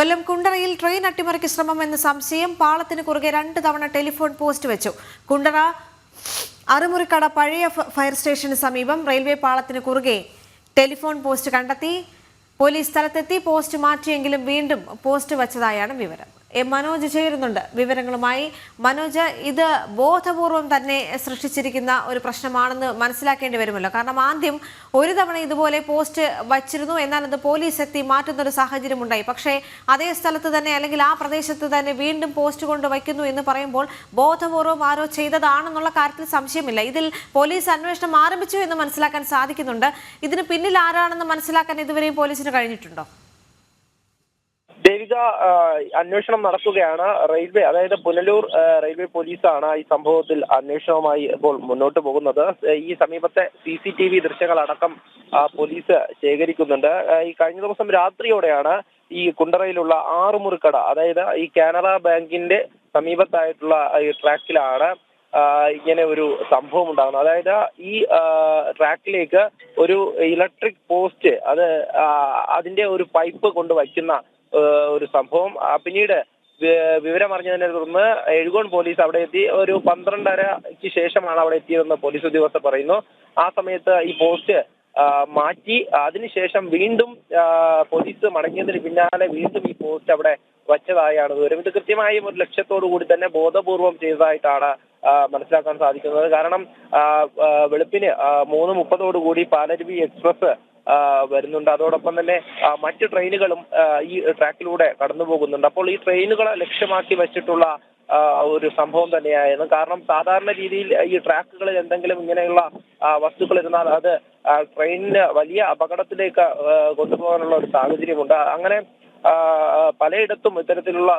കൊല്ലം കുണ്ടറയിൽ train അട്ടിമറിക്ക് ശ്രമം എന്ന സംശയം പാളത്തിന് കുറുകെ രണ്ട് തവണ ടെലിഫോൺ പോസ്റ്റ് വെച്ചു. കുണ്ടറ അറുമുറിക്കട പഴയ ഫയർ സ്റ്റേഷന് സമീപം റെയിൽവേ പാളത്തിന് കുറുകെ ടെലിഫോൺ പോസ്റ്റ് കണ്ടെത്തി. പോലീസ് സ്ഥലത്തെത്തി പോസ്റ്റ് മാറ്റിയെങ്കിലും വീണ്ടും പോസ്റ്റ് വച്ചതായാണ് വിവരം. മനോജ് ചേരുന്നുണ്ട്. വിവരങ്ങളുമായി മനോജ് ഇത് ബോധപൂർവം തന്നെ സൃഷ്ടിച്ചിരിക്കുന്ന ഒരു പ്രശ്നമാണെന്ന് മനസ്സിലാക്കേണ്ടി വരുമല്ലോ. കാരണം ആദ്യം ഒരു തവണ ഇതുപോലെ പോസ്റ്റ് വച്ചിരുന്നു എന്നാൽ അത് പോലീസ് എത്തി മാറ്റുന്ന ഒരു സാഹചര്യം ഉണ്ടായി പക്ഷേ അതേ സ്ഥലത്ത് തന്നെ അല്ലെങ്കിൽ ആ പ്രദേശത്ത് തന്നെ വീണ്ടും പോസ്റ്റ് കൊണ്ട് വയ്ക്കുന്നു എന്ന് പറയുമ്പോൾ ബോധപൂർവം ആരോ ചെയ്തതാണെന്നുള്ള കാര്യത്തിൽ സംശയമില്ല. ഇതിൽ പോലീസ് അന്വേഷണം ആരംഭിച്ചു എന്ന് മനസ്സിലാക്കാൻ സാധിക്കുന്നുണ്ട്. ഇതിന് പിന്നിൽ ആരാണെന്ന് മനസ്സിലാക്കാൻ ഇതുവരെയും പോലീസിന് കഴിഞ്ഞിട്ടുണ്ടോ? ദേവിക അന്വേഷണം നടക്കുകയാണ്. റെയിൽവേ അതായത് പുനലൂർ റെയിൽവേ പോലീസാണ് ഈ സംഭവത്തിൽ അന്വേഷണവുമായി ഇപ്പോൾ മുന്നോട്ട് പോകുന്നത്. ഈ സമീപത്തെ സി സി ടി വി ദൃശ്യങ്ങളടക്കം പോലീസ് ശേഖരിക്കുന്നുണ്ട്. ഈ കഴിഞ്ഞ ദിവസം രാത്രിയോടെയാണ് ഈ കുണ്ടറയിലുള്ള ആറുമുറിക്കട അതായത് ഈ കാനറ ബാങ്കിന്റെ സമീപത്തായിട്ടുള്ള ഈ ട്രാക്കിലാണ് ഇങ്ങനെ ഒരു സംഭവം ഉണ്ടാകുന്നത്. അതായത് ഈ ട്രാക്കിലേക്ക് ഒരു ഇലക്ട്രിക് പോസ്റ്റ് അത് അതിന്റെ ഒരു പൈപ്പ് കൊണ്ട് വയ്ക്കുന്ന ഒരു സംഭവം. പിന്നീട് വിവരമറിഞ്ഞതിനെ തുടർന്ന് എഴുകോൺ പോലീസ് അവിടെ എത്തി. ഒരു പന്ത്രണ്ടരയ്ക്ക് ശേഷമാണ് അവിടെ എത്തിയതെന്ന് പോലീസ് ഉദ്യോഗസ്ഥർ പറയുന്നു. ആ സമയത്ത് ഈ പോസ്റ്റ് മാറ്റി. അതിനുശേഷം വീണ്ടും പോലീസ് മടങ്ങിയതിന് പിന്നാലെ വീണ്ടും ഈ പോസ്റ്റ് അവിടെ വച്ചതായാണ് വിവരം. ഇത് കൃത്യമായും ഒരു ലക്ഷ്യത്തോടു കൂടി തന്നെ ബോധപൂർവം ചെയ്തതായിട്ടാണ് മനസ്സിലാക്കാൻ സാധിക്കുന്നത്. കാരണം വെളുപ്പിന് മൂന്ന് മുപ്പതോടുകൂടി പാലരുവി എക്സ്പ്രസ് വരുന്നുണ്ട്. അതോടൊപ്പം തന്നെ മറ്റ് ട്രെയിനുകളും ഈ ട്രാക്കിലൂടെ കടന്നു പോകുന്നുണ്ട് അപ്പോൾ ഈ ട്രെയിനുകളെ ലക്ഷ്യമാക്കി വെച്ചിട്ടുള്ള ഒരു സംഭവം തന്നെയായിരുന്നു. കാരണം സാധാരണ രീതിയിൽ ഈ ട്രാക്കുകളിൽ എന്തെങ്കിലും ഇങ്ങനെയുള്ള വസ്തുക്കൾ ഇരുന്നാൽ അത് ട്രെയിനിന് വലിയ അപകടത്തിലേക്ക് കൊണ്ടുപോകാനുള്ള ഒരു സാഹചര്യമുണ്ട്. അങ്ങനെ പലയിടത്തും ഇത്തരത്തിലുള്ള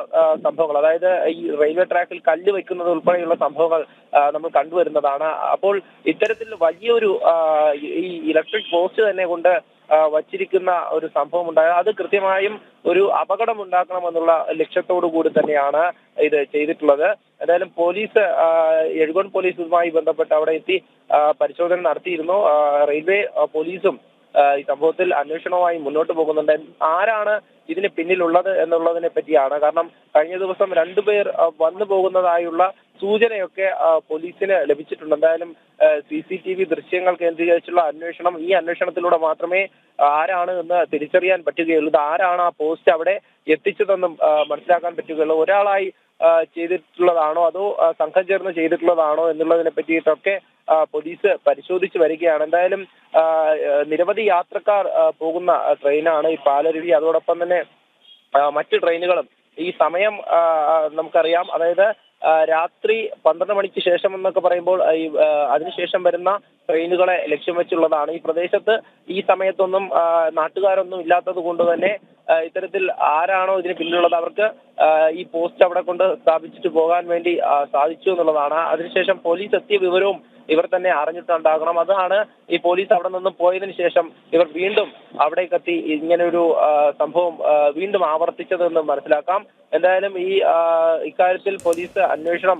സംഭവങ്ങൾ. അതായത് ഈ റെയിൽവേ ട്രാക്കിൽ കല്ല് വെക്കുന്നത് ഉൾപ്പെടെയുള്ള സംഭവങ്ങൾ നമ്മൾ കണ്ടുവരുന്നതാണ്. അപ്പോൾ ഇത്തരത്തിൽ വലിയൊരു ഈ ഇലക്ട്രിക് പോസ്റ്റ് തന്നെ കൊണ്ട് വച്ചിരിക്കുന്ന ഒരു സംഭവം ഉണ്ടായത് അത് കൃത്യമായും ഒരു അപകടം ഉണ്ടാക്കണമെന്നുള്ള ലക്ഷ്യത്തോടു കൂടി തന്നെയാണ് ഇത് ചെയ്തിട്ടുള്ളത്. എന്തായാലും പോലീസ് എഴുകോൺ പോലീസുമായി ബന്ധപ്പെട്ട് അവിടെ എത്തി പരിശോധന നടത്തിയിരുന്നു. റെയിൽവേ പോലീസും ഈ സംഭവത്തിൽ അന്വേഷണവുമായി മുന്നോട്ട് പോകുന്നുണ്ട്. ആരാണ് ഇതിന് പിന്നിലുള്ളത് എന്നുള്ളതിനെ പറ്റിയാണ്. കാരണം കഴിഞ്ഞ ദിവസം രണ്ടുപേർ വന്നു പോകുന്നതായുള്ള സൂചനയൊക്കെ പോലീസിന് ലഭിച്ചിട്ടുണ്ട്. എന്തായാലും സി സി ടി വി ദൃശ്യങ്ങൾ കേന്ദ്രീകരിച്ചുള്ള അന്വേഷണം ഈ അന്വേഷണത്തിലൂടെ മാത്രമേ ആരാണ് എന്ന് തിരിച്ചറിയാൻ പറ്റുകയുള്ളൂ. ആരാണ് ആ പോസ്റ്റ് അവിടെ എത്തിച്ചതെന്നും മനസ്സിലാക്കാൻ പറ്റുകയുള്ളൂ. ഒരാളായി ചെയ്തിട്ടുള്ളതാണോ അതോ സംഘം ചേർന്ന് ചെയ്തിട്ടുള്ളതാണോ എന്നുള്ളതിനെ പറ്റിയിട്ടൊക്കെ പോലീസ് പരിശോധിച്ച് വരികയാണ്. എന്തായാലും നിരവധി യാത്രക്കാർ പോകുന്ന ട്രെയിനാണ് ഈ പാലരുവി. അതോടൊപ്പം തന്നെ മറ്റ് ട്രെയിനുകളും ഈ സമയം നമുക്കറിയാം. അതായത് രാത്രി പന്ത്രണ്ട് മണിക്ക് ശേഷം എന്നൊക്കെ പറയുമ്പോൾ ഈ അതിനുശേഷം വരുന്ന ട്രെയിനുകളെ ലക്ഷ്യം വെച്ചുള്ളതാണ്. ഈ പ്രദേശത്ത് ഈ സമയത്തൊന്നും നാട്ടുകാരൊന്നും ഇല്ലാത്തത് കൊണ്ട് തന്നെ ഇത്തരത്തിൽ ആരാണോ ഇതിന് പിന്നിലുള്ളത് അവർക്ക് ഈ പോസ്റ്റ് അവിടെ കൊണ്ട് സ്ഥാപിച്ചിട്ട് പോകാൻ വേണ്ടി സാധിച്ചു എന്നുള്ളതാണ്. അതിനുശേഷം പോലീസ് എത്തിയ വിവരവും ഇവർ തന്നെ അറിഞ്ഞിട്ടുണ്ടാകണം. അതാണ് ഈ പോലീസ് അവിടെ നിന്നും പോയതിന് ശേഷം ഇവർ വീണ്ടും അവിടേക്കെത്തി ഇങ്ങനെ ഒരു സംഭവം വീണ്ടും ആവർത്തിച്ചതെന്ന് മനസ്സിലാക്കാം. എന്തായാലും ഈ ഇക്കാര്യത്തിൽ പോലീസ് അന്വേഷണം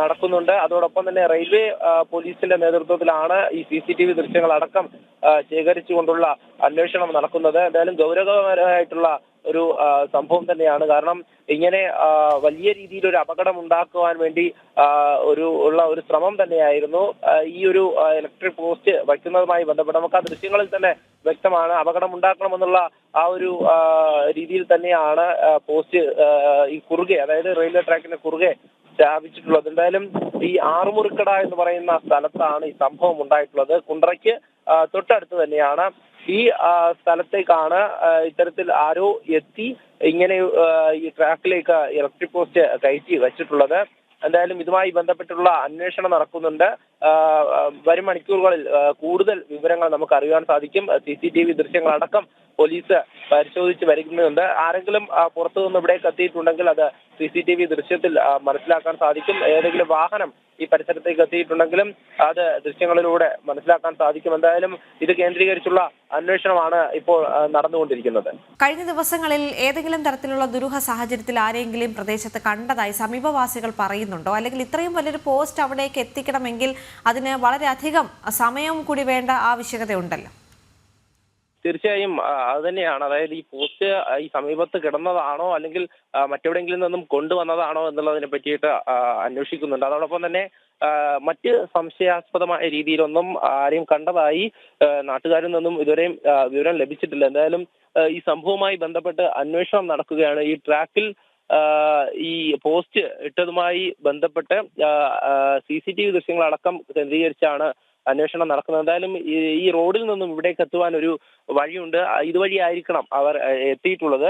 നടക്കുന്നുണ്ട്. അതോടൊപ്പം തന്നെ റെയിൽവേ പോലീസിന്റെ നേതൃത്വത്തിലാണ് ഈ സി സി ടി വി ദൃശ്യങ്ങൾ അടക്കം ശേഖരിച്ചുകൊണ്ടുള്ള അന്വേഷണം നടക്കുന്നത്. എന്തായാലും ഗൗരവകരമായിട്ടുള്ള ഒരു സംഭവം തന്നെയാണ്. കാരണം ഇങ്ങനെ വലിയ രീതിയിൽ ഒരു അപകടം ഉണ്ടാക്കുവാൻ വേണ്ടി ഒരു ഉള്ള ഒരു ശ്രമം തന്നെയായിരുന്നു. ഈ ഒരു ഇലക്ട്രിക് പോസ്റ്റ് വയ്ക്കുന്നതുമായി ബന്ധപ്പെട്ട് നമുക്ക് ആ ദൃശ്യങ്ങളിൽ തന്നെ വ്യക്തമാണ്. അപകടം ഉണ്ടാക്കണമെന്നുള്ള ആ ഒരു രീതിയിൽ തന്നെയാണ് പോസ്റ്റ് ഈ കുറുകെ അതായത് റെയിൽവേ ട്രാക്കിന് കുറുകെ സ്ഥാപിച്ചിട്ടുള്ളത്. എന്തായാലും ഈ ആറുമുറിക്കട എന്ന് പറയുന്ന സ്ഥലത്താണ് ഈ സംഭവം ഉണ്ടായിട്ടുള്ളത്. കുണ്ടറയ്ക്ക് തൊട്ടടുത്ത് തന്നെയാണ്. ഈ സ്ഥലത്തേക്കാണ് ഇത്തരത്തിൽ ആരോ എത്തി ഇങ്ങനെ ഈ ട്രാക്കിലേക്ക് ഇലക്ട്രിക് പോസ്റ്റ് കയറ്റി വെച്ചിട്ടുള്ളത്. എന്തായാലും ഇതുമായി ബന്ധപ്പെട്ടുള്ള അന്വേഷണം നടക്കുന്നുണ്ട്. വരും മണിക്കൂറുകളിൽ കൂടുതൽ വിവരങ്ങൾ നമുക്ക് അറിയാൻ സാധിക്കും. സി സി ടി വി ദൃശ്യങ്ങളടക്കം പോലീസ് പരിശോധിച്ച് വരുന്നുണ്ട്. ആരെങ്കിലും പുറത്തു നിന്ന് ഇവിടേക്ക് എത്തിയിട്ടുണ്ടെങ്കിൽ അത് സി സി ടി വി ദൃശ്യത്തിൽ മനസ്സിലാക്കാൻ സാധിക്കും. ഏതെങ്കിലും വാഹനം ഈ പരിസരത്തേക്ക് എത്തിയിട്ടുണ്ടെങ്കിലും അത് ദൃശ്യങ്ങളിലൂടെ മനസ്സിലാക്കാൻ സാധിക്കും. എന്തായാലും ഇത് കേന്ദ്രീകരിച്ചുള്ള അന്വേഷണമാണ് ഇപ്പോൾ നടന്നുകൊണ്ടിരിക്കുന്നത്. കഴിഞ്ഞ ദിവസങ്ങളിൽ ഏതെങ്കിലും തരത്തിലുള്ള ദുരൂഹ സാഹചര്യത്തിൽ ആരെങ്കിലും പ്രദേശത്ത് കണ്ടതായി സമീപവാസികൾ പറയുന്നുണ്ടോ? അല്ലെങ്കിൽ ഇത്രയും വലിയൊരു പോസ്റ്റ് അവിടേക്ക് എത്തിക്കണമെങ്കിൽ അതിന് വളരെയധികം സമയം കൂടി വേണ്ട ആവശ്യകതയുണ്ടല്ലോ. തീർച്ചയായും അത് തന്നെയാണ്. അതായത് ഈ പോസ്റ്റ് ഈ സമീപത്ത് കിടന്നതാണോ അല്ലെങ്കിൽ മറ്റെവിടെയെങ്കിലും നിന്നും കൊണ്ടുവന്നതാണോ എന്നുള്ളതിനെ പറ്റിയിട്ട് അന്വേഷിക്കുന്നുണ്ട്. അതോടൊപ്പം തന്നെ മറ്റ് സംശയാസ്പദമായ രീതിയിലൊന്നും ആരെയും കണ്ടതായി നാട്ടുകാരിൽ നിന്നും ഇതുവരെയും വിവരം ലഭിച്ചിട്ടില്ല. എന്തായാലും ഈ സംഭവവുമായി ബന്ധപ്പെട്ട് അന്വേഷണം നടക്കുകയാണ്. ഈ ട്രാക്കിൽ ഈ പോസ്റ്റ് ഇട്ടതുമായി ബന്ധപ്പെട്ട് സി സി ടി വി ദൃശ്യങ്ങളടക്കം കേന്ദ്രീകരിച്ചാണ് അന്വേഷണം നടക്കുന്നത്. എന്തായാലും ഈ റോഡിൽ നിന്നും ഇവിടേക്ക് എത്തുവാൻ ഒരു വഴിയുണ്ട്. ആ, ഇതുവഴി ആയിരിക്കണം അവർ എത്തിയിട്ടുള്ളത്.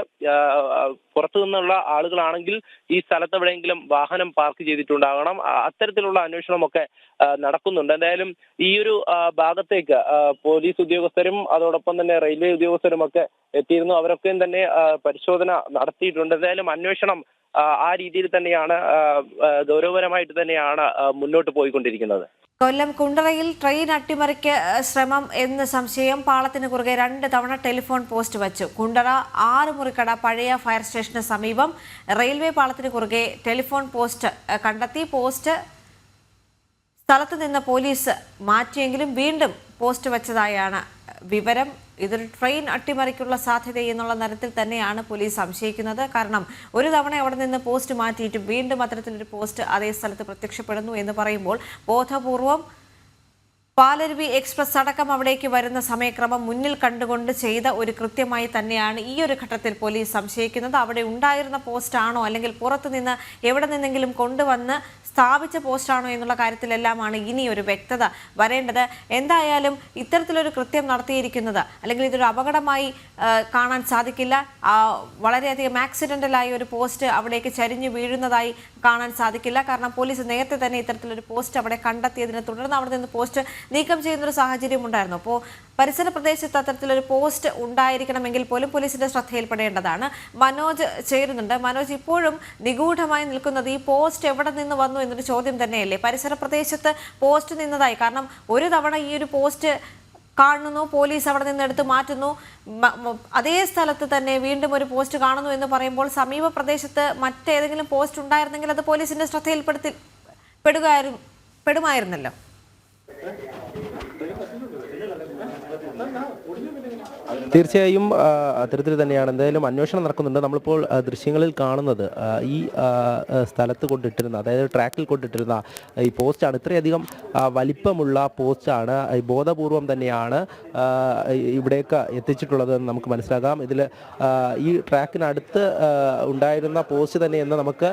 പുറത്തു നിന്നുള്ള ആളുകളാണെങ്കിൽ ഈ സ്ഥലത്ത് എവിടെയെങ്കിലും വാഹനം പാർക്ക് ചെയ്തിട്ടുണ്ടാകണം. അത്തരത്തിലുള്ള അന്വേഷണമൊക്കെ നടക്കുന്നുണ്ട്. എന്തായാലും ഈ ഒരു ഭാഗത്തേക്ക് പോലീസ് ഉദ്യോഗസ്ഥരും അതോടൊപ്പം തന്നെ റെയിൽവേ ഉദ്യോഗസ്ഥരും ഒക്കെ എത്തിയിരുന്നു. അവരൊക്കെയും തന്നെ പരിശോധന നടത്തിയിട്ടുണ്ട്. എന്തായാലും അന്വേഷണം ആ, രീതിയിൽ തന്നെയാണ് ഗൗരവപരമായിട്ട് തന്നെയാണ് മുന്നോട്ട് പോയിക്കൊണ്ടിരിക്കുന്നത്. കൊല്ലം കുണ്ടറയിൽ ട്രെയിൻ അട്ടിമറിക്ക് ശ്രമം എന്ന് സംശയം പാളത്തിന് കുറുകെ രണ്ട് തവണ ടെലിഫോൺ പോസ്റ്റ് വച്ചു. കുണ്ടറ ആറ് മുറിക്കട പഴയ ഫയർ സ്റ്റേഷന് സമീപം റെയിൽവേ പാളത്തിന് കുറുകെ ടെലിഫോൺ പോസ്റ്റ് കണ്ടെത്തി. പോസ്റ്റ് സ്ഥലത്ത് നിന്ന് പോലീസ് മാറ്റിയെങ്കിലും വീണ്ടും പോസ്റ്റ് വച്ചതായാണ് വിവരം. ഇതൊരു ട്രെയിൻ അട്ടിമറിക്കുള്ള സാധ്യത എന്നുള്ള തരത്തിൽ തന്നെയാണ് പോലീസ് സംശയിക്കുന്നത്. കാരണം ഒരു തവണ അവിടെ നിന്ന് പോസ്റ്റ് മാറ്റിയിട്ട് വീണ്ടും അത്തരത്തിലൊരു പോസ്റ്റ് അതേ സ്ഥലത്ത് പ്രത്യക്ഷപ്പെടുന്നു എന്ന് പറയുമ്പോൾ ബോധപൂർവം പാലരുവി എക്സ്പ്രസ് അടക്കം അവിടേക്ക് വരുന്ന സമയക്രമം മുന്നിൽ കണ്ടുകൊണ്ട് ചെയ്ത ഒരു കൃത്യമായി തന്നെയാണ് ഈ ഒരു ഘട്ടത്തിൽ പോലീസ് സംശയിക്കുന്നത്. അവിടെ ഉണ്ടായിരുന്ന പോസ്റ്റാണോ അല്ലെങ്കിൽ പുറത്തുനിന്ന് എവിടെ നിന്നെങ്കിലും കൊണ്ടുവന്ന് സ്ഥാപിച്ച പോസ്റ്റാണോ എന്നുള്ള കാര്യത്തിലെല്ലാമാണ് ഇനി ഒരു വ്യക്തത വരേണ്ടത്. എന്തായാലും ഇത്തരത്തിലൊരു കൃത്യം നടത്തിയിരിക്കുന്നത് അല്ലെങ്കിൽ ഇതൊരു അപകടമായി കാണാൻ സാധിക്കില്ല. വളരെയധികം ആക്സിഡന്റലായി ഒരു പോസ്റ്റ് അവിടേക്ക് ചരിഞ്ഞു വീഴുന്നതായി കാണാൻ സാധിക്കില്ല. കാരണം പോലീസ് നേരത്തെ തന്നെ ഇത്തരത്തിലൊരു പോസ്റ്റ് അവിടെ കണ്ടെത്തിയതിനെ തുടർന്ന് അവിടെ നിന്ന് പോസ്റ്റ് നീക്കം ചെയ്യുന്ന ഒരു സാഹചര്യം ഉണ്ടായിരുന്നു. അപ്പോൾ പരിസര പ്രദേശത്ത് അത്തരത്തിലൊരു പോസ്റ്റ് ഉണ്ടായിരിക്കണമെങ്കിൽ പോലും പോലീസിന്റെ ശ്രദ്ധയിൽപ്പെടേണ്ടതാണ്. മനോജ് ചേരുന്നുണ്ട്. മനോജ് ഇപ്പോഴും നിഗൂഢമായി നിൽക്കുന്നത് ഈ പോസ്റ്റ് എവിടെ നിന്ന് വന്നു എന്നൊരു ചോദ്യം തന്നെയല്ലേ? പരിസര പ്രദേശത്ത് പോസ്റ്റ് നിന്നതായി. കാരണം ഒരു തവണ ഈ ഒരു പോസ്റ്റ് കാണുന്നു പോലീസ് അവിടെ നിന്ന് എടുത്ത് മാറ്റുന്നു. അതേ സ്ഥലത്ത് തന്നെ വീണ്ടും ഒരു പോസ്റ്റ് കാണുന്നു എന്ന് പറയുമ്പോൾ സമീപ പ്രദേശത്ത് മറ്റേതെങ്കിലും പോസ്റ്റ് ഉണ്ടായിരുന്നെങ്കിൽ അത് പോലീസിന്റെ ശ്രദ്ധയിൽപ്പെടുത്തി പെടുകയായിരുന്നു പെടുമായിരുന്നല്ലോ. ഒടിഞ്ഞു പിന്നെ തീർച്ചയായും അത്തരത്തിൽ തന്നെയാണ്. എന്തായാലും അന്വേഷണം നടക്കുന്നുണ്ട്. നമ്മളിപ്പോൾ ദൃശ്യങ്ങളിൽ കാണുന്നത് ഈ സ്ഥലത്ത് കൊണ്ടിട്ടിരുന്ന അതായത് ട്രാക്കിൽ കൊണ്ടിട്ടിരുന്ന ഈ പോസ്റ്റാണ്. ഇത്രയധികം വലിപ്പമുള്ള പോസ്റ്റാണ് ബോധപൂർവം തന്നെയാണ് ഇവിടേക്ക് എത്തിച്ചിട്ടുള്ളത് എന്ന് നമുക്ക് മനസ്സിലാക്കാം ഇതിൽ ഈ ട്രാക്കിനടുത്ത് ഉണ്ടായിരുന്ന പോസ്റ്റ് തന്നെ എന്ന് നമുക്ക്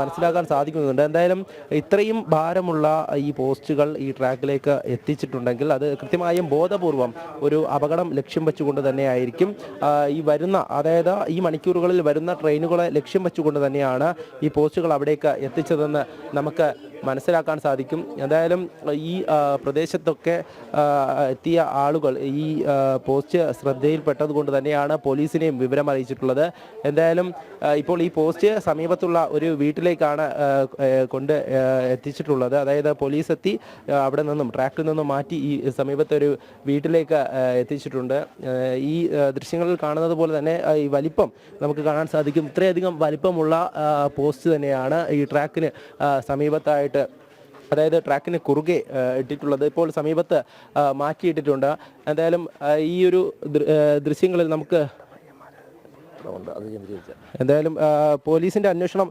മനസ്സിലാക്കാൻ സാധിക്കുന്നുണ്ട്. എന്തായാലും ഇത്രയും ഭാരമുള്ള ഈ പോസ്റ്റുകൾ ഈ ട്രാക്കിലേക്ക് എത്തിച്ചിട്ടുണ്ടെങ്കിൽ അത് കൃത്യമായും ബോധപൂർവം ഒരു അപകടം ലക്ഷ്യം വെച്ചുകൊണ്ട് തന്നെയായിരിക്കും. ഈ വരുന്ന അതായത് ഈ മണിക്കൂറുകളിൽ വരുന്ന ട്രെയിനുകളെ ലക്ഷ്യം വെച്ചുകൊണ്ട് തന്നെയാണ് ഈ പോസ്റ്റുകൾ അവിടേക്ക് എത്തിച്ചതെന്ന് നമുക്ക് മനസ്സിലാക്കാൻ സാധിക്കും. എന്തായാലും ഈ പ്രദേശത്തൊക്കെ എത്തിയ ആളുകൾ ഈ പോസ്റ്റ് ശ്രദ്ധയിൽപ്പെട്ടത് കൊണ്ട് തന്നെയാണ് പോലീസിനെയും വിവരം അറിയിച്ചിട്ടുള്ളത്. എന്തായാലും ഇപ്പോൾ ഈ പോസ്റ്റ് സമീപത്തുള്ള ഒരു വീട്ടിലേക്കാണ് കൊണ്ട് എത്തിച്ചിട്ടുള്ളത്. അതായത് പോലീസ് എത്തി അവിടെ നിന്നും ട്രാക്കിൽ നിന്നും മാറ്റി ഈ സമീപത്തെ ഒരു വീട്ടിലേക്ക് എത്തിച്ചിട്ടുണ്ട്. ഈ ദൃശ്യങ്ങളിൽ കാണുന്നത് പോലെ തന്നെ ഈ വലിപ്പം നമുക്ക് കാണാൻ സാധിക്കും. ഇത്രയധികം വലിപ്പമുള്ള പോസ്റ്റ് തന്നെയാണ് ഈ ട്രാക്കിന് ആ, സമീപത്തായിട്ട് അതായത് ട്രാക്കിന് കുറുകെ ഇട്ടിട്ടുള്ളത്. ഇപ്പോൾ സമീപത്ത് മാറ്റിയിട്ടിട്ടുണ്ട്. എന്തായാലും ഈ ഒരു ദൃ- ആ, അത് നമുക്ക് എന്തായാലും പോലീസിന്റെ അന്വേഷണം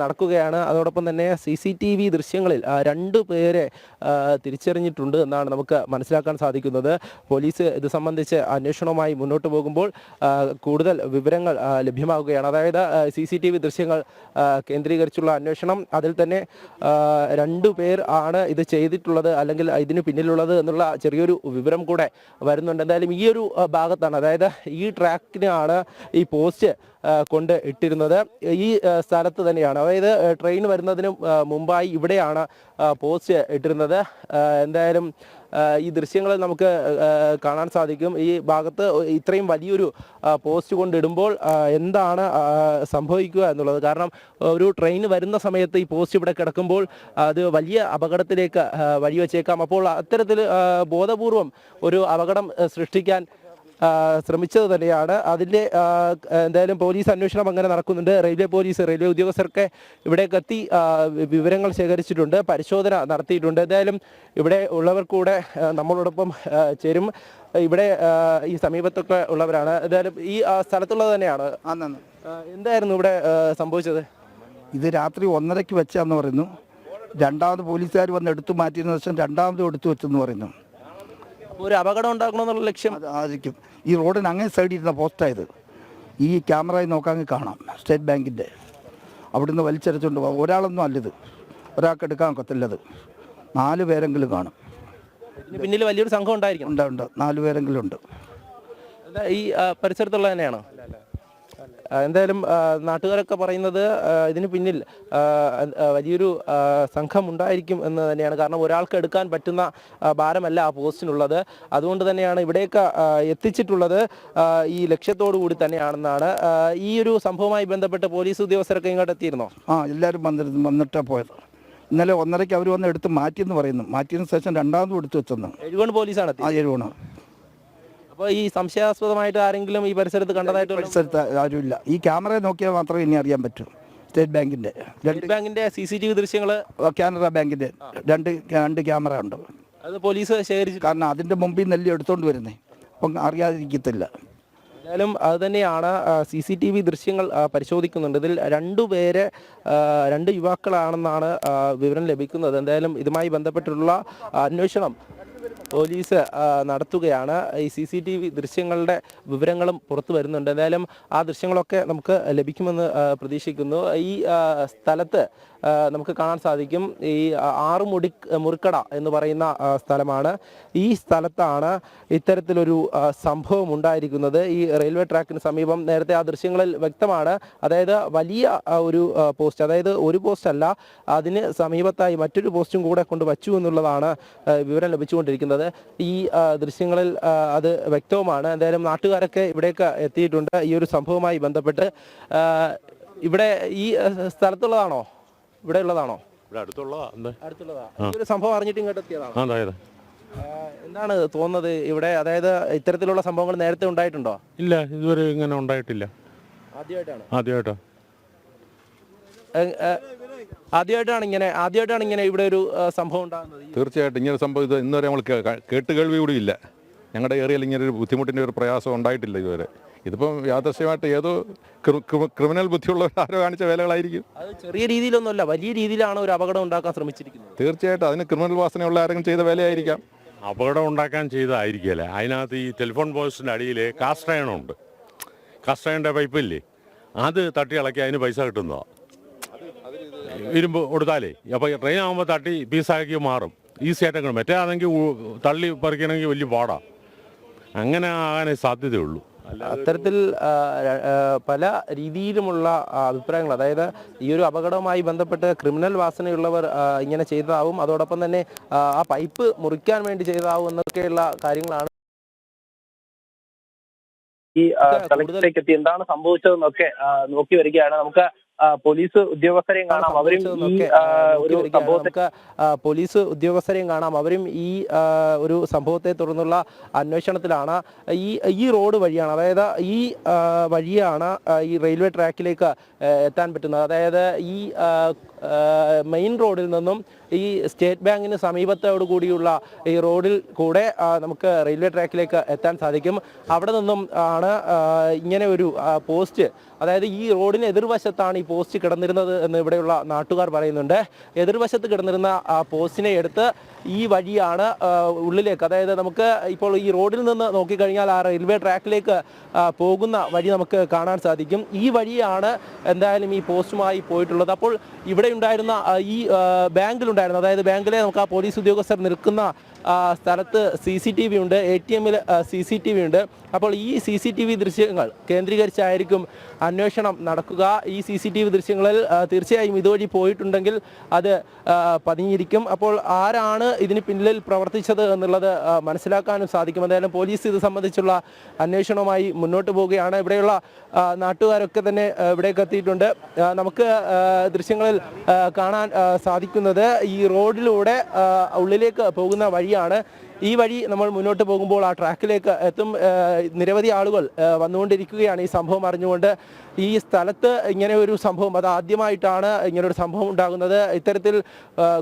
നടക്കുകയാണ്. അതോടൊപ്പം തന്നെ സി സി ടി വി ദൃശ്യങ്ങളിൽ രണ്ട് പേരെ തിരിച്ചറിഞ്ഞിട്ടുണ്ട് എന്നാണ് നമുക്ക് മനസ്സിലാക്കാൻ സാധിക്കുന്നത്. പോലീസ് ഇത് സംബന്ധിച്ച് അന്വേഷണവുമായി മുന്നോട്ട് പോകുമ്പോൾ കൂടുതൽ വിവരങ്ങൾ ലഭ്യമാവുകയാണ്. അതായത് സി സി ടി വി ദൃശ്യങ്ങൾ കേന്ദ്രീകരിച്ചുള്ള അന്വേഷണം അതിൽ തന്നെ രണ്ടു പേർ ആണ് ഇത് ചെയ്തിട്ടുള്ളത് അല്ലെങ്കിൽ ഇതിന് പിന്നിലുള്ളത് എന്നുള്ള ചെറിയൊരു വിവരം കൂടെ വരുന്നുണ്ട്. എന്തായാലും ഈ ഒരു ഭാഗത്താണ്. അതായത് ഈ ട്രാക്കിനാണ് ഈ പോസ്റ്റ് ആ, കൊണ്ട് ഇട്ടിരുന്നത്. ഈ സ്ഥലത്ത് തന്നെയാണ്. അതായത് ട്രെയിൻ വരുന്നതിന് മുമ്പായി ഇവിടെയാണ് പോസ്റ്റ് ഇട്ടിരുന്നത്. എന്തായാലും ഈ ദൃശ്യങ്ങൾ നമുക്ക് കാണാൻ സാധിക്കും. ഈ ഭാഗത്ത് ഇത്രയും വലിയൊരു പോസ്റ്റ് കൊണ്ടിടുമ്പോൾ എന്താണ് സംഭവിക്കുക എന്നുള്ളത്. കാരണം ഒരു ട്രെയിൻ വരുന്ന സമയത്ത് ഈ പോസ്റ്റ് ഇവിടെ കിടക്കുമ്പോൾ അത് വലിയ അപകടത്തിലേക്ക് വഴിവെച്ചേക്കാം. അപ്പോൾ അത്തരത്തിൽ ബോധപൂർവം ഒരു അപകടം സൃഷ്ടിക്കാൻ ശ്രമിച്ചത് തന്നെയാണ്. അതിന്റെ എന്തായാലും പോലീസ് അന്വേഷണം അങ്ങനെ നടക്കുന്നുണ്ട്. റെയിൽവേ പോലീസ് റെയിൽവേ ഉദ്യോഗസ്ഥർക്ക് ഇവിടേക്ക് എത്തി വിവരങ്ങൾ ശേഖരിച്ചിട്ടുണ്ട് പരിശോധന നടത്തിയിട്ടുണ്ട്. എന്തായാലും ഇവിടെ ഉള്ളവർ കൂടെ നമ്മളോടൊപ്പം ചേരും. ഇവിടെ ഈ സമീപത്തൊക്കെ ഉള്ളവരാണ്. എന്തായാലും ഈ സ്ഥലത്തുള്ളത് തന്നെയാണ്. എന്തായിരുന്നു ഇവിടെ സംഭവിച്ചത്? ഇത് രാത്രി ഒന്നരയ്ക്ക് വെച്ചാന്ന് പറയുന്നു. രണ്ടാമത് പോലീസുകാർ വന്ന് എടുത്തു മാറ്റിയതിനു ശേഷം രണ്ടാമത് എടുത്തു വെച്ചെന്ന് പറയുന്നു. ഒരു അപകടം ഉണ്ടാക്കണമെന്നുള്ള ലക്ഷ്യം. ആയിരിക്കും. ഈ റോഡിന് അങ്ങേ സൈഡിൽ ഇരുന്ന പോസ്റ്റായത് ഈ ക്യാമറയിൽ നോക്കാൻ കാണാം സ്റ്റേറ്റ് ബാങ്കിന്റെ അവിടുന്ന് വലിച്ചരച്ചുകൊണ്ട് പോകാം. ഒരാളൊന്നും അല്ലത് ഒരാൾക്ക് എടുക്കാൻ ഒക്കത്തില്ലത് നാല് പേരെങ്കിലും കാണും. പിന്നിൽ വലിയൊരു സംഘം ഉണ്ടായിരിക്കും ഉണ്ട് ഉണ്ട്. നാല് പേരെങ്കിലും ഉണ്ട്. ഈ പരിസരത്തുള്ള തന്നെയാണോ? എന്തായാലും നാട്ടുകാരൊക്കെ പറയുന്നത് ഇതിന് പിന്നിൽ വലിയൊരു സംഘം ഉണ്ടായിരിക്കും എന്ന് തന്നെയാണ്. കാരണം ഒരാൾക്ക് എടുക്കാൻ പറ്റുന്ന ഭാരമല്ല ആ പോസ്റ്റിനുള്ളത്. അതുകൊണ്ട് തന്നെയാണ് ഇവിടേക്ക് എത്തിച്ചിട്ടുള്ളത് ഈ ലക്ഷ്യത്തോടു കൂടി തന്നെയാണെന്നാണ്. ഈ ഒരു സംഭവവുമായി ബന്ധപ്പെട്ട് പോലീസ് ഉദ്യോഗസ്ഥരൊക്കെ ഇങ്ങോട്ട് എത്തിയിരുന്നോ? ആ എല്ലാവരും വന്നിരുന്നു വന്നിട്ടാണ് പോയത്. ഇന്നലെ ഒന്നരയ്ക്ക് അവർ വന്ന് എടുത്ത് മാറ്റിയെന്ന് പറയുന്നു. മാറ്റിയതിന് ശേഷം രണ്ടാമതും എടുത്തു വെച്ചെന്ന്. എഴുകോൺ പോലീസാണ് ആ എഴുവണം? അപ്പോൾ ഈ സംശയാസ്പദമായിട്ട് ആരെങ്കിലും ഈ പരിസരത്ത് കണ്ടതായിട്ട് പരിസരത്ത് ആരുമില്ല. ഈ ക്യാമറ നോക്കിയാൽ മാത്രമേ ഇനി അറിയാൻ പറ്റൂ. സ്റ്റേറ്റ് ബാങ്കിന്റെ സ്റ്റേറ്റ് ബാങ്കിന്റെ സി സി ടി വി ദൃശ്യങ്ങൾ കാനറ ബാങ്കിന്റെ രണ്ട് രണ്ട് ക്യാമറ ഉണ്ട്. അത് പോലീസ് ശേഖരിച്ചു കാരണം അതിന്റെ മുമ്പിൽ നെല്ലി എടുത്തോണ്ട് വരുന്നേ. അപ്പം അറിയാതിരിക്കത്തില്ല. എന്തായാലും അത് തന്നെയാണ് സി സി ടി വി ദൃശ്യങ്ങൾ പരിശോധിക്കുന്നുണ്ട്. ഇതിൽ രണ്ടുപേരെ രണ്ട് യുവാക്കളാണെന്നാണ് വിവരം ലഭിക്കുന്നത്. എന്തായാലും ഇതുമായി ബന്ധപ്പെട്ടുള്ള അന്വേഷണം പോലീസ് നടത്തുകയാണ്. ഈ സി സി ടി വി ദൃശ്യങ്ങളുടെ വിവരങ്ങളും പുറത്തു വരുന്നുണ്ട്. എന്തായാലും ആ ദൃശ്യങ്ങളൊക്കെ നമുക്ക് ലഭിക്കുമെന്ന് പ്രതീക്ഷിക്കുന്നു. ഈ സ്ഥലത്ത് നമുക്ക് കാണാൻ സാധിക്കും. ഈ ആറ് മുടി മുറിക്കട എന്ന് പറയുന്ന സ്ഥലമാണ്. ഈ സ്ഥലത്താണ് ഇത്തരത്തിലൊരു സംഭവം ഉണ്ടായിരിക്കുന്നത്. ഈ റെയിൽവേ ട്രാക്കിന് സമീപം നേരത്തെ ആ ദൃശ്യങ്ങളിൽ വ്യക്തമാണ്. അതായത് വലിയ ഒരു പോസ്റ്റ് അതായത് ഒരു പോസ്റ്റ് അല്ല അതിന് സമീപത്തായി മറ്റൊരു പോസ്റ്റും കൂടെ കൊണ്ട് വച്ചു എന്നുള്ളതാണ് വിവരം ലഭിച്ചുകൊണ്ടിരിക്കുന്നത്. ഈ ദൃശ്യങ്ങളിൽ അത് വ്യക്തവുമാണ്. എന്തായാലും നാട്ടുകാരൊക്കെ ഇവിടേക്ക് എത്തിയിട്ടുണ്ട്. ഈ ഒരു സംഭവവുമായി ബന്ധപ്പെട്ട് ഇവിടെ ഈ സ്ഥലത്തുള്ളതാണോ? ഇവിടെ ഉള്ളതാണോ അടുത്തുള്ളതാ. ഈ ഒരു സംഭവം അറിഞ്ഞിട്ട് ഇങ്ങോട്ട് എത്തിയതാണോ? ആ എന്താണ് തോന്നുന്നത് ഇവിടെ? അതായത് ഇത്തരത്തിലുള്ള സംഭവങ്ങൾ നേരത്തെ ഉണ്ടായിട്ടുണ്ടോ? ഇല്ല ഇതുവരെ ഇങ്ങനെ ഉണ്ടായിട്ടില്ല. ആദ്യമായിട്ടാണ്? ആദ്യമായിട്ടാ. ആദ്യമായിട്ടാണ് ഇങ്ങനെ ആദ്യമായിട്ടാണ് ഇങ്ങനെ ഇവിടെ ഒരു സംഭവം ഉണ്ടാകുന്നത്. തീർച്ചയായിട്ടും ഇങ്ങനെ സംഭവം ഇത് ഇന്നുവരെ നമ്മൾ കേ- ക- കേട്ട് കേൾവി കൂടി ഇല്ല. ഞങ്ങളുടെ ഏരിയയിൽ ഇങ്ങനെ ഒരു ബുദ്ധിമുട്ടിന്റെ ഒരു പ്രയാസം ഉണ്ടായിട്ടില്ല ഇതുവരെ. ഇതിപ്പം യാദൃശ്യമായിട്ട് ഏതോ ക്രി- ക്രി- ക്രിമിനൽ ബുദ്ധിയുള്ള ആരോ കാണിച്ച വേലകളായിരിക്കും. അത് ചെറിയ രീതിയിലൊന്നുമല്ല വലിയ രീതിയിലാണ് ഒരു അപകടം ഉണ്ടാക്കാൻ ശ്രമിച്ചിരിക്കുന്നത്. തീർച്ചയായിട്ടും അതിന് ക്രിമിനൽ വാസനയുള്ള ആരെങ്കിലും ചെയ്ത വേലയായിരിക്കാം. അപകടം ഉണ്ടാക്കാൻ ചെയ്തതായിരിക്കില്ല. അതിനകത്ത് ഈ ടെലിഫോൺ പോസ്റ്റിന്റെ അടിയിൽ കാസ്റ്റയണുണ്ട് കാസ്റ്റയണിന്റെ പൈപ്പില്ലേ? അത് തട്ടി ഇളക്കി അതിന് പൈസ കിട്ടുന്നതാണ് ഇരുമ്പ് കൊടുത്താലേ. അപ്പോൾ ട്രെയിൻ ആകുമ്പോൾ തട്ടി പീസാക്കി മാറും. ഈസി ആയിട്ടൊക്കെ മറ്റേ ആണെങ്കിൽ തള്ളി പറിക്കണമെങ്കിൽ വലിയ പാടാ. അങ്ങനെ ആകാനേ സാധ്യതയുള്ളൂ. അത്തരത്തിൽ പല രീതിയിലുമുള്ള അഭിപ്രായങ്ങൾ അതായത് ഈ ഒരു അപകടവുമായി ബന്ധപ്പെട്ട് ക്രിമിനൽ വാസനയുള്ളവർ ഇങ്ങനെ ചെയ്തതാവും. അതോടൊപ്പം തന്നെ ആ, പൈപ്പ് മുറിക്കാൻ വേണ്ടി ചെയ്തതാവും എന്നൊക്കെയുള്ള കാര്യങ്ങളാണ്. ഈ സ്ഥലത്തിലേക്ക് എത്തി. എന്താണ് സംഭവിച്ചതെന്നൊക്കെ നോക്കി വരികയാണ്. നമുക്ക് പോലീസ് ഉദ്യോഗസ്ഥരെയും കാണാം. അവരും ഈ ഒരു. സംഭവത്തെ പോലീസ് ഉദ്യോഗസ്ഥരെയും കാണാം. അവരും ഈ ഒരു സംഭവത്തെ തുടർന്നുള്ള അന്വേഷണത്തിലാണ്. ഈ ഈ റോഡ് വഴിയാണ് അതായത് ഈ വഴിയാണ് ഈ റെയിൽവേ ട്രാക്കിലേക്ക് എത്താൻ പറ്റുന്നത്. അതായത് ഈ മെയിൻ റോഡിൽ നിന്നും ഈ സ്റ്റേറ്റ് ബാങ്കിന് സമീപത്തോടു കൂടിയുള്ള ഈ റോഡിൽ കൂടെ നമുക്ക് റെയിൽവേ ട്രാക്കിലേക്ക് എത്താൻ സാധിക്കും. അവിടെ നിന്നും ആണ് ഇങ്ങനെ ഒരു പോസ്റ്റ് അതായത് ഈ റോഡിന് എതിർവശത്താണ് ഈ പോസ്റ്റ് കിടന്നിരുന്നത് എന്ന് ഇവിടെയുള്ള നാട്ടുകാർ പറയുന്നുണ്ട്. എതിർവശത്ത് കിടന്നിരുന്ന ആ പോസ്റ്റിനെ എടുത്ത് ഈ വഴിയാണ് ഉള്ളിലേക്ക്. അതായത് നമുക്ക് ഇപ്പോൾ ഈ റോഡിൽ നിന്ന് നോക്കിക്കഴിഞ്ഞാൽ ആ റെയിൽവേ ട്രാക്കിലേക്ക് പോകുന്ന വഴി നമുക്ക് കാണാൻ സാധിക്കും. ഈ വഴിയാണ് എന്തായാലും ഈ പോസ്റ്റുമായി പോയിട്ടുള്ളത്. അപ്പോൾ ഇവിടെ ഉണ്ടായിരുന്ന ഈ ബാങ്കിലുണ്ടായിരുന്ന അതായത് ബാങ്കിലെ നമുക്ക് ആ പോലീസ് ഉദ്യോഗസ്ഥർ നിൽക്കുന്ന സ്ഥലത്ത് സി സി ടി വി ഉണ്ട് എ ടി എമ്മിൽ സി സി ടി വി ഉണ്ട്. അപ്പോൾ ഈ സി സി ടി വി ദൃശ്യങ്ങൾ കേന്ദ്രീകരിച്ചായിരിക്കും അന്വേഷണം നടക്കുക. ഈ സി സി ടി വി ദൃശ്യങ്ങളിൽ തീർച്ചയായും ഇതുവഴി പോയിട്ടുണ്ടെങ്കിൽ അത് പതിഞ്ഞിരിക്കും. അപ്പോൾ ആരാണ് ഇതിന് പിന്നിൽ പ്രവർത്തിച്ചത് എന്നുള്ളത് മനസ്സിലാക്കാനും സാധിക്കും. എന്തായാലും പോലീസ് ഇത് സംബന്ധിച്ചുള്ള അന്വേഷണവുമായി മുന്നോട്ട് പോവുകയാണ്. ഇവിടെയുള്ള നാട്ടുകാരൊക്കെ തന്നെ ഇവിടേക്ക് എത്തിയിട്ടുണ്ട്. നമുക്ക് ദൃശ്യങ്ങളിൽ കാണാൻ സാധിക്കുന്നത് ഈ റോഡിലൂടെ ഉള്ളിലേക്ക് പോകുന്ന വഴിയാണ്. ഈ വഴി നമ്മൾ മുന്നോട്ട് പോകുമ്പോൾ ആ ട്രാക്കിലേക്ക് എത്തും നിരവധി ആളുകൾ വന്നുകൊണ്ടിരിക്കുകയാണ് ഈ സംഭവം അറിഞ്ഞുകൊണ്ട്. ഈ സ്ഥലത്ത് ഇങ്ങനെ ഒരു സംഭവം അത് ആദ്യമായിട്ടാണ് ഇങ്ങനെ ഒരു സംഭവം ഉണ്ടാകുന്നത്. ഇത്തരത്തിൽ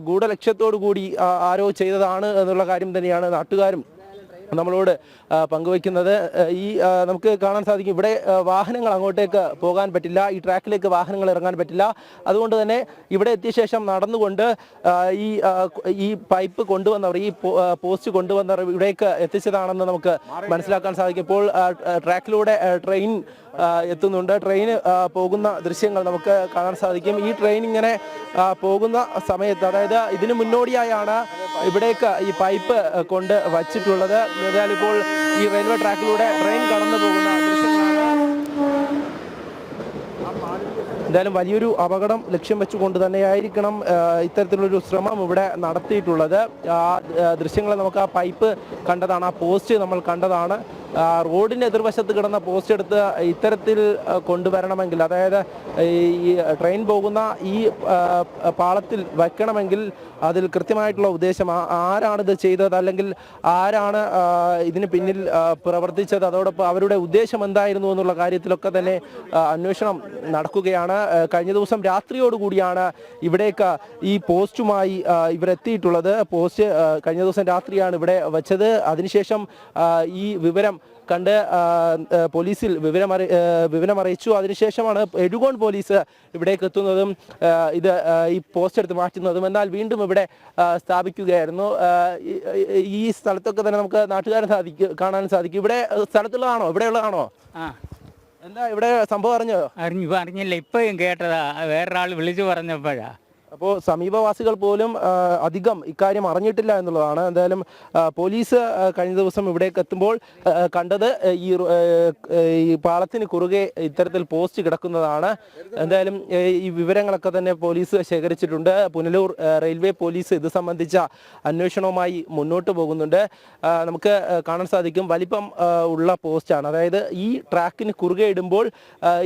ഗൂഢലക്ഷ്യത്തോടു കൂടി ആരോ ചെയ്തതാണ് എന്നുള്ള കാര്യം തന്നെയാണ് നാട്ടുകാരും നമ്മളോട് പങ്കുവയ്ക്കുന്നത്. ഈ നമുക്ക് കാണാൻ സാധിക്കും ഇവിടെ വാഹനങ്ങൾ അങ്ങോട്ടേക്ക് പോകാൻ പറ്റില്ല. ഈ ട്രാക്കിലേക്ക് വാഹനങ്ങൾ ഇറങ്ങാൻ പറ്റില്ല. അതുകൊണ്ട് തന്നെ ഇവിടെ എത്തിയ ശേഷം നടന്നുകൊണ്ട് ഈ ഈ പൈപ്പ് കൊണ്ടുവന്നവർ ഈ പോസ്റ്റ് കൊണ്ടുവന്നവർ ഇവിടേക്ക് എത്തിച്ചതാണെന്ന് നമുക്ക് മനസ്സിലാക്കാൻ സാധിക്കും. ഇപ്പോൾ ട്രാക്കിലൂടെ ട്രെയിൻ എത്തുന്നുണ്ട്. ട്രെയിൻ പോകുന്ന ദൃശ്യങ്ങൾ നമുക്ക് കാണാൻ സാധിക്കും. ഈ ട്രെയിൻ ഇങ്ങനെ പോകുന്ന സമയത്ത് അതായത് ഇതിന് മുന്നോടിയായാണ് ഇവിടേക്ക് ഈ പൈപ്പ് കൊണ്ട് വച്ചിട്ടുള്ളത്. ഇപ്പോൾ ഈ റെയിൽവേ ട്രാക്കിലൂടെ ട്രെയിൻ കടന്നു പോകുന്ന എന്തായാലും വലിയൊരു അപകടം ലക്ഷ്യം വെച്ചുകൊണ്ട് തന്നെയായിരിക്കണം ഇത്തരത്തിലുള്ളൊരു ശ്രമം ഇവിടെ നടത്തിയിട്ടുള്ളത്. ആ ദൃശ്യങ്ങളെ നമുക്ക് ആ പൈപ്പ് കണ്ടതാണ് ആ പോസ്റ്റ് നമ്മൾ കണ്ടതാണ്. ആ, റോഡിന്റെ എതിർവശത്ത് കിടന്ന പോസ്റ്റ് എടുത്ത് ഇത്തരത്തിൽ കൊണ്ടുവരണമെങ്കിൽ അതായത് ഈ ട്രെയിൻ പോകുന്ന ഈ പാളത്തിൽ വയ്ക്കണമെങ്കിൽ അതിൽ കൃത്യമായിട്ടുള്ള ഉദ്ദേശം ആരാണിത് ചെയ്തത്? അല്ലെങ്കിൽ ആരാണ് ഇതിന് പിന്നിൽ പ്രവർത്തിച്ചത്? അതോടൊപ്പം അവരുടെ ഉദ്ദേശം എന്തായിരുന്നു എന്നുള്ള കാര്യത്തിലൊക്കെ തന്നെ അന്വേഷണം നടക്കുകയാണ്. കഴിഞ്ഞ ദിവസം രാത്രിയോടുകൂടിയാണ് ഇവിടേക്ക് ഈ പോസ്റ്റുമായി ഇവരെത്തിയിട്ടുള്ളത്. പോസ്റ്റ് കഴിഞ്ഞ ദിവസം രാത്രിയാണ് ഇവിടെ വെച്ചത്. അതിനുശേഷം ഈ വിവരം കണ്ട് പോലീസിൽ വിവരമറി വിവരമറിയിച്ചു അതിനുശേഷമാണ് എഴുകോൺ പോലീസ് ഇവിടേക്ക് എത്തുന്നതും ഇത് ഈ പോസ്റ്റ് എടുത്ത് മാറ്റുന്നതും. എന്നാൽ വീണ്ടും ഇവിടെ സ്ഥാപിക്കുകയായിരുന്നു. ഈ- സ്ഥലത്തൊക്കെ തന്നെ നമുക്ക് നാട്ടുകാരെ സാധിക്കും കാണാൻ സാധിക്കും. ഇവിടെ സ്ഥലത്തുള്ളതാണോ? ഇവിടെയുള്ളതാണോ? ഉള്ളതാണോ എന്താ ഇവിടെ സംഭവം അറിഞ്ഞോ? അറിഞ്ഞു അറിഞ്ഞില്ല. ഇപ്പം കേട്ടതാ. വേറൊരാൾ വിളിച്ചു പറഞ്ഞപ്പോഴാ. അപ്പോൾ സമീപവാസികൾ പോലും അധികം ഇക്കാര്യം അറിഞ്ഞിട്ടില്ല എന്നുള്ളതാണ്. എന്തായാലും പോലീസ് കഴിഞ്ഞ ദിവസം ഇവിടേക്ക് എത്തുമ്പോൾ കണ്ടത് ഈ പാളത്തിന് കുറുകെ ഇത്തരത്തിൽ പോസ്റ്റ് കിടക്കുന്നതാണ്. എന്തായാലും ഈ വിവരങ്ങളൊക്കെ തന്നെ പോലീസ് ശേഖരിച്ചിട്ടുണ്ട്. പുനലൂർ റെയിൽവേ പോലീസ് ഇത് സംബന്ധിച്ച അന്വേഷണവുമായി മുന്നോട്ട് പോകുന്നുണ്ട്. നമുക്ക് കാണാൻ സാധിക്കും. വലിപ്പം ഉള്ള പോസ്റ്റാണ്. അതായത് ഈ ട്രാക്കിന് കുറുകെ ഇടുമ്പോൾ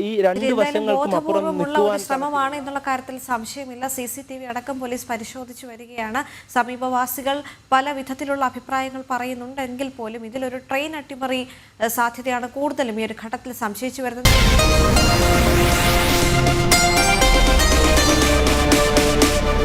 ഈ രണ്ട് വശങ്ങൾക്കും അപ്പുറം നിൽക്കുവാൻ ശ്രമമാണ് എന്നുള്ള കാര്യത്തിൽ സംശയമില്ല. സി സി ടി വി അടക്കം പോലീസ് പരിശോധിച്ചു വരികയാണ്. സമീപവാസികൾ പല വിധത്തിലുള്ള അഭിപ്രായങ്ങൾ പറയുന്നുണ്ടെങ്കിൽ പോലും ഇതിലൊരു ട്രെയിൻ അട്ടിമറി സാധ്യതയാണ് കൂടുതലും. ഈ ഒരു ഘട്ടത്തിൽ സംശയിച്ചു വരുന്നത്.